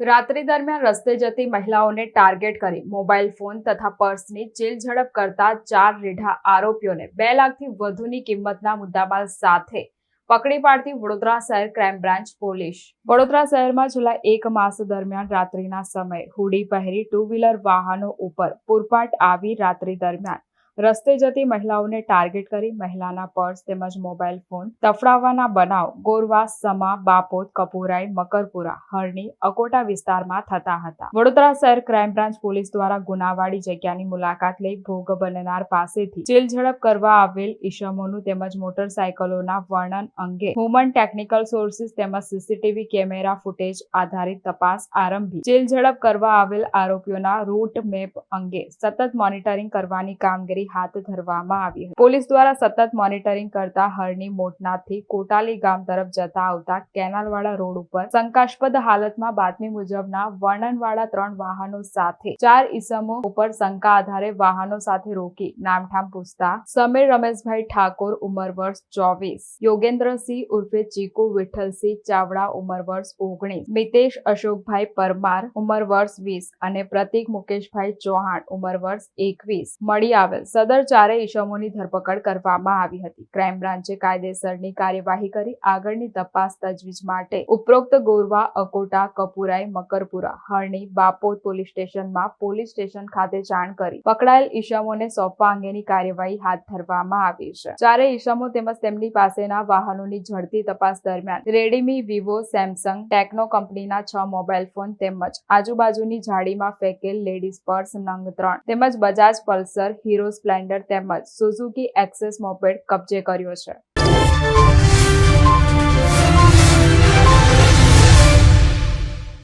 રાત્રિ દરમિયાન રસ્તે જતી મહિલાઓને ટાર્ગેટ કરી મોબાઈલ ફોન તથા પર્સની ચીલ ઝડપ કરતા ચાર રીઢા આરોપીઓને બે લાખથી વધુની કિંમતના મુદ્દામાલ સાથે પકડી પાડતી વડોદરા શહેર ક્રાઇમ બ્રાન્ચ પોલીસ. વડોદરા શહેરમાં છેલ્લા એક માસ દરમિયાન રાત્રિના સમયે હુડી પહેરી ટુ વ્હીલર વાહનો ઉપર પૂરપાટ આવી રાત્રિ દરમિયાન રસ્તે જતી મહિલાઓને ટાર્ગેટ કરી મહિલાના પર્સ તેમજ મોબાઈલ ફોન તફડાવવાના બનાવ ગોરવા, સમા, બાપોદ, કપુરાઈ, મકરપુરા, હરણી, અકોટા વિસ્તારમાં થતા હતા. વડોદરા શહેર ક્રાઇમ બ્રાન્ચ પોલીસ દ્વારા ગુનાવાળી જગ્યાની મુલાકાત લઈ ભોગ બનનાર પાસેથી ચીલ ઝડપ કરવા આવેલ ઈશમોનું તેમજ મોટરસાયકલોના વર્ણન અંગે હ્યુમન ટેકનિકલ સોર્સિસ તેમજ સીસીટીવી કેમેરા ફૂટેજ આધારિત તપાસ આરંભી. ચીલ ઝડપ કરવા આવેલ આરોપીઓના રૂટ મેપ અંગે સતત મોનિટરિંગ કરવાની કામગીરી હાથ ધરવામાં આવી હતી. પોલીસ દ્વારા સતત મોનિટરિંગ કરતા હરની મોટનાથથી કોટાલી ગામ તરફ જતા આવતા કેનાલવાળા રોડ ઉપર શંકાસ્પદ હાલતમાં બાતમી મુજબના વર્ણનવાળા ત્રણ વાહનો સાથે ચાર ઇસમો ઉપર શંકા આધારે વાહનો સાથે રોકી નામઠામ પૂછતા સમીર રમેશભાઈ ઠાકોર ઉંમર વર્ષ ચોવીસ, યોગેન્દ્રસિંહ ઉર્ફે ચીકુ વિઠ્ઠલસિંહ ચાવડા ઉંમર વર્ષ ઓગણીસ, મિતેશ અશોકભાઈ પરમાર ઉંમર વર્ષ વીસ અને પ્રતિક મુકેશભાઈ ચૌહાણ ઉંમર વર્ષ એકવીસ મળી આવેલ સદર ચારે ઇસમોની ધરપકડ કરવામાં આવી હતી. ક્રાઇમ બ્રાન્ચે કાયદેસરની કાર્યવાહી કરી આગળની તપાસ તજવીજ માટે ઉપરોક્ત ગોરવા, અકોટા, કપુરાઈ, મકરપુરા, હરણી, બાપોદ પોલીસ સ્ટેશનમાં પોલીસ સ્ટેશન ખાતે જાણ કરી પકડાયેલ ઇસમોને સોંપવા અંગેની કાર્યવાહી હાથ ધરવામાં આવી છે. ચારે ઇસમો તેમજ તેમની પાસેના વાહનોની ઝડપી તપાસ દરમિયાન રેડમી, વિવો, સેમસંગ, ટેકનો કંપનીના છ મોબાઈલ ફોન તેમજ આજુબાજુની ઝાડીમાં ફેંકેલ લેડીઝ પર્સ નંગ ત્રણ તેમજ બજાજ પલ્સર, હીરો સ્પ્લેન્ડર તેમજ સુઝુકી એક્સેસ મોપેડ કબજે કર્યો છે.